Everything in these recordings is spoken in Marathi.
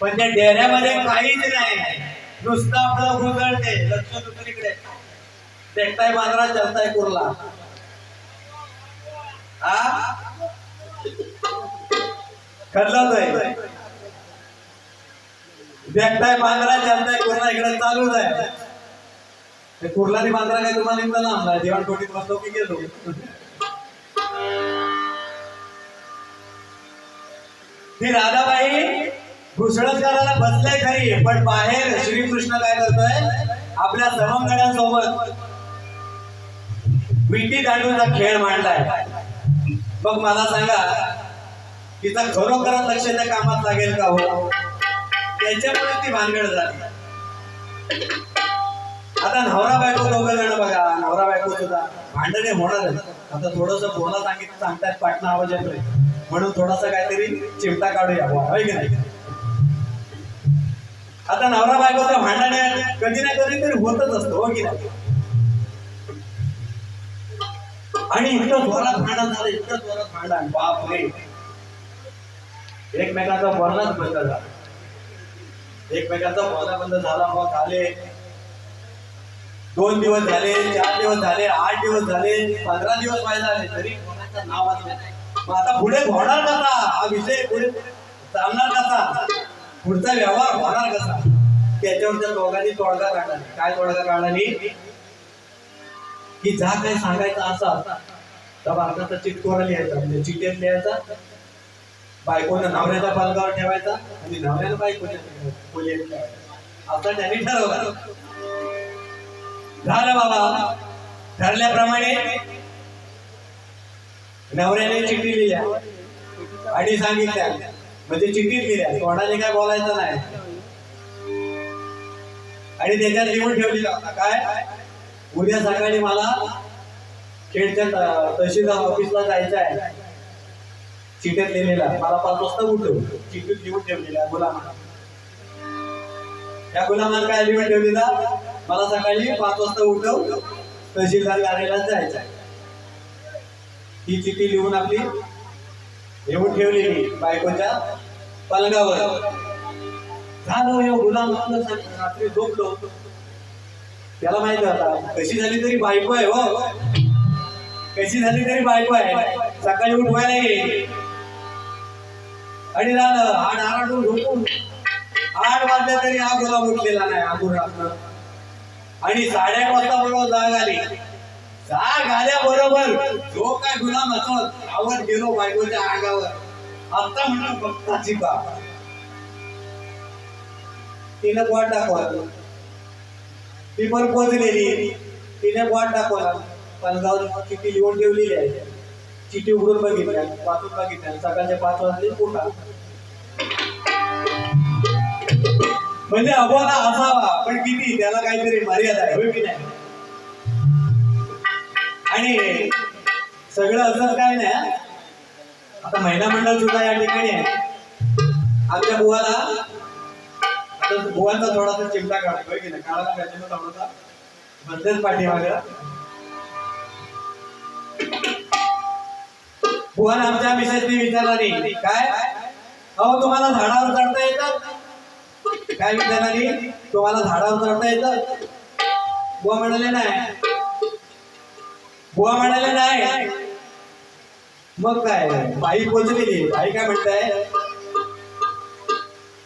पण त्या डेऱ्यामध्ये काहीच नाही. नुसतं आपलं गुगळते लक्ष दुसरीकडे. देखताय बांद्रा चलताय कुर्ला हा? खरलाच देखताय बांद्रा चलताय कुर्ला इकडे चालूच आहे. ते कुर्ला ते बांद्रा काय तुम्हाला इथं लांब दिवाणकोटीत बसलो की गेलो. ती राधाबाई घुसळत करायला बसलाय खरी पण बाहेर श्रीकृष्ण काय करतोय? आपल्या सवंगड्यांसोबत विटी दांडूचा खेळ मांडलाय. मग मला सांगा तिचा खरोखर लक्ष त्या कामात लागेल का हो? त्याच्यामुळे ती भानगड झाली. आता नवरा बायको दोघं जण बघा नवरा बायको सुद्धा. भांडणे होणार आता थोडस बोला सांगितलं सांगतायत पाटणा आवाज येतोय म्हणून थोडासा काहीतरी चिमटा काढूया. बुवा, होय की नाही? आता नवरा बायकोचं भांडणे कधी ना कधी तरी होतच असतो हो की नाही? आणि इतकं जोरात भांडण झालं इतकं जोरात भांडण बाप रे एकमेकाचा बोलणंच बंद झाला. एकमेकाचा बोला बंद झाला मग आले दोन दिवस झाले चार दिवस झाले आठ दिवस झाले पंधरा दिवस व्हायला आले तरी कोणाचं नाव आलं नाही. मग आता पुढे होणार कसा? हा विषय पुढे चालणार कसा? पुढचा व्यवहार होणार कसा? त्याच्यावर त्या दोघांनी तोडगा काढला. काय तोडगा काढला नाही की जा काय सांगायचं असा. तर भारताचा चिटकोरा लिहायचा म्हणजे चिटेत लिहायचा. बायकोनं नवऱ्याचा पालकावर ठेवायचा आणि नवऱ्यानं बायकोच्या खोलीत असं त्यांनी ठरवलं. झालं बाबा. ठरल्याप्रमाणे नवऱ्याने चिठ्ठी लिहिल्या आणि सांगितल्या. म्हणजे चिठ्ठीत लिहिल्या कोणाने काय बोलायचं नाही. आणि त्याच्यात लिहून ठेवली होतं. काय? उद्या सकाळी मला खेडच्या त- तहसीलदार ऑफिसला जायचं आहे. चिठ्ठीत लिहिलेला. मला पाच वाजता उठव चिठ्ठीत लिहून ठेवलेल्या गुलामा त्या गुलामान काय लिहून ठेवलेला? मला सकाळी पाच वाजता उठव तहसीलदार कार्यालयात जायचं आहे. ही चिठ्ठी लिहून आपली लिहून ठेवलेली बायकोच्या पलंगावर. झालं या गुलाम रात्री झोपलो. त्याला माहीत होता कशी झाली तरी बायको आहे हो. कशी झाली तरी बायको आहे. सकाळी उठवायला ये आणि झालं आठ आराटून झोपून. आठ वाजल्या तरी हा गुलाम उठलेला नाही आगून रात्र आणि साडेआठ वाजता बरोबर जाग आली. जाग आल्याबरोबर जो काय गुलाम असत आवर गेलो बायकोच्या अंगावर. आता म्हणून भक्ताची का तिनं वाट दाखवा ती पण पोचलेली. तिने वाट दाखवला पलगावर चिठ्ठी लिहून ठेवलेली आहे. चिठ्ठी उघडून बघितल्या. वाचून बघितल्या. सकाळच्या पाच वाजले उठा. म्हणजे अबोला असावा पण किती? त्याला काहीतरी मर्यादा आहे होय की नाही? आणि सगळं असंच काय नाही आता महिला मंडळ सुद्धा या ठिकाणी आहे. आमच्या बुवाला आता बुवांचा थोडासा चिमटा काढतोय की नाही? काढायला पाहिजे ना थोडासा मध्येच पाठीमागं. बुवाला आमच्या मिसेसने विचारणारी काय? अहो तुम्हाला झाडावर चढता येतात? काय विचारणारी तुम्हाला झाडावर चढता येतं बुवा म्हणाले नाही. बुवा म्हणाले नाही. मग काय? बाई पोचलेली बाई काय म्हणताय?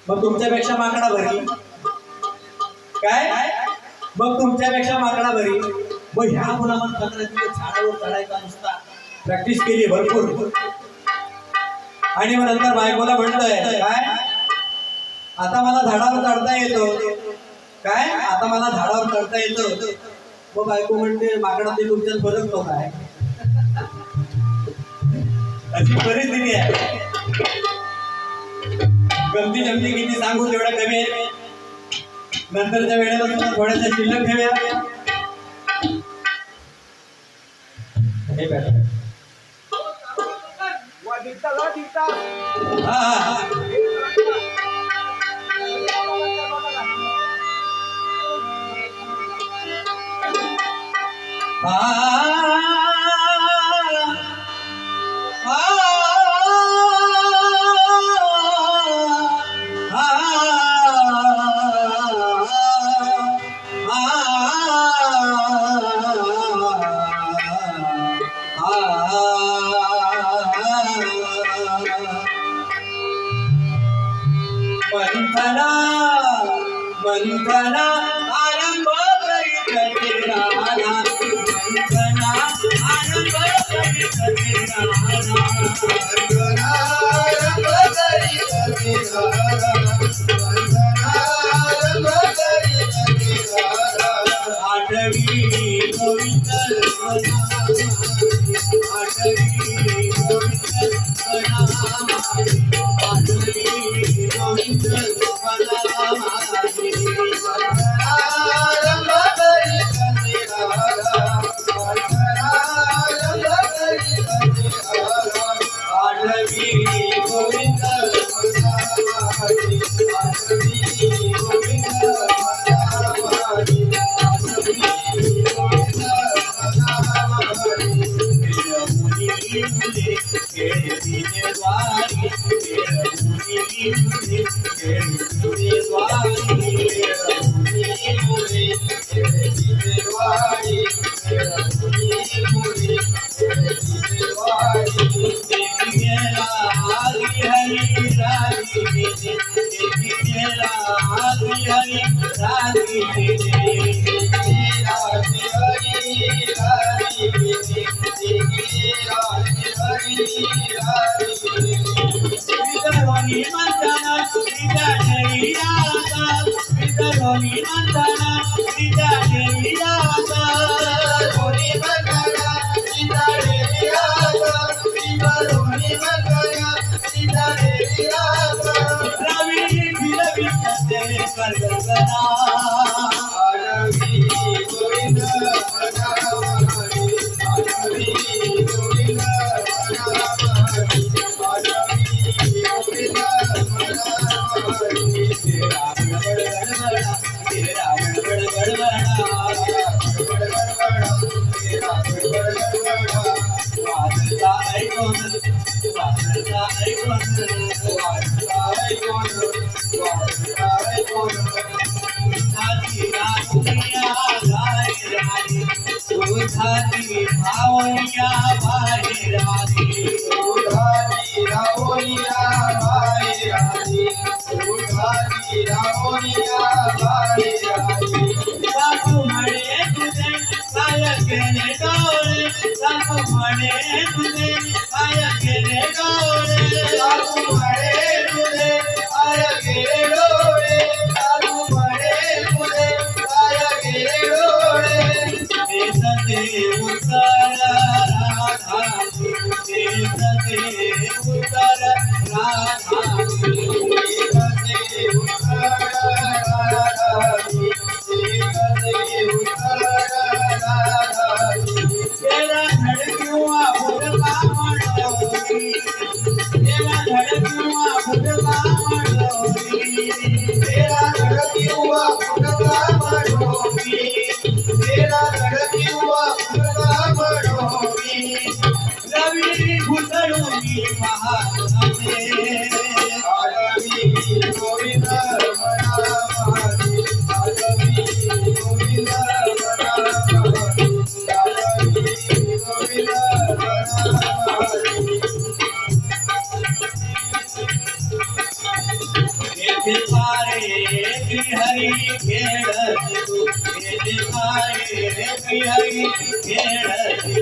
मग तुमच्यापेक्षा माकडा भरी. काय? मग तुमच्यापेक्षा माकडा भरी. मग ह्या मुलामध्ये तक्रारीने झाडावर चढायचा नुसता प्रॅक्टिस केली भरपूर. आणि मग नंतर बायकोला म्हणतोय काय? आता मला झाडावर चढता येतो. काय? आता मला झाडावर चढता येतं. मग बायको म्हणते माकडा ते तुमच्यात फरक तो काय? अशी परिस्थिती आहे. गमती जमती किती सांगू तेवढं कमी आहे. नंतरच्या वेळेला थोड्याशा शिल्लक ठेवूया. हे. हा हा हा. Yeah. सासू म्हणे हरी खेळ हरी खेळ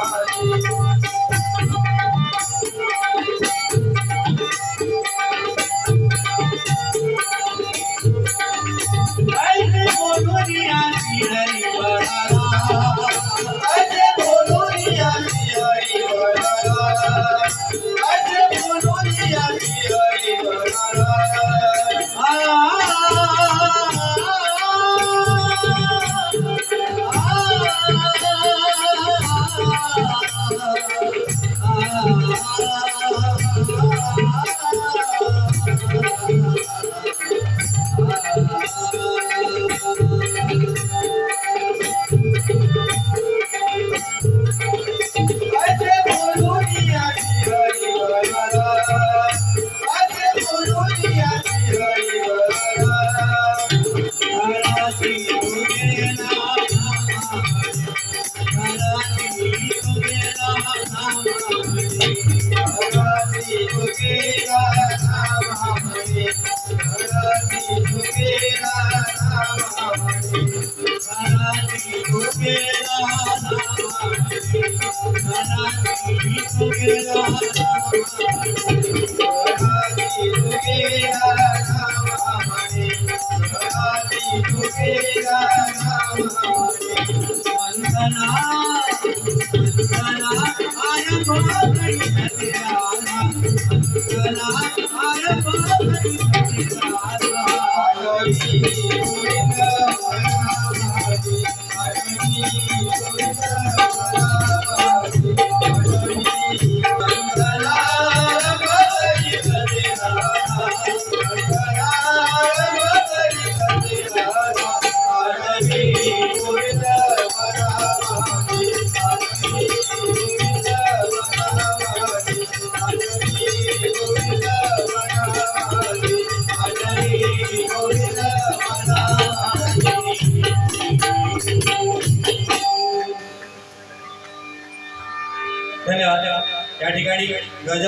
తులసి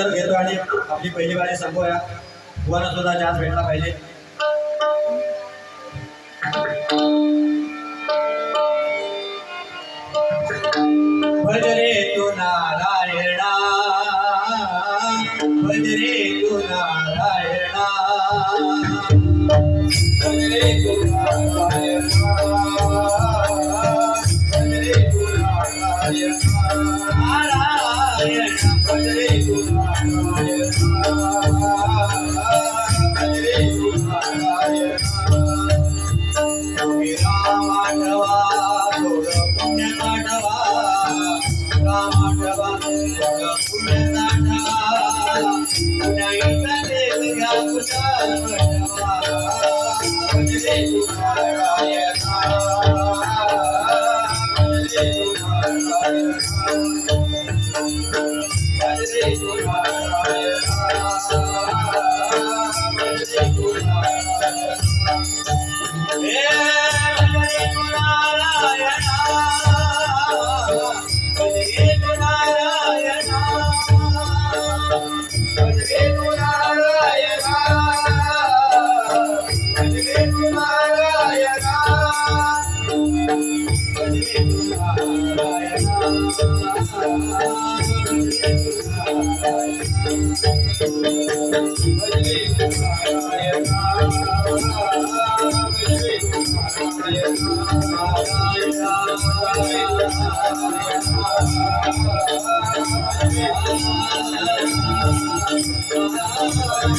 अभिनंदन घेतो आणि आपली पहिली बाजी संपवूया. तुम्हाला सुद्धा चान्स भेटला पाहिजे. भजरे Thank you.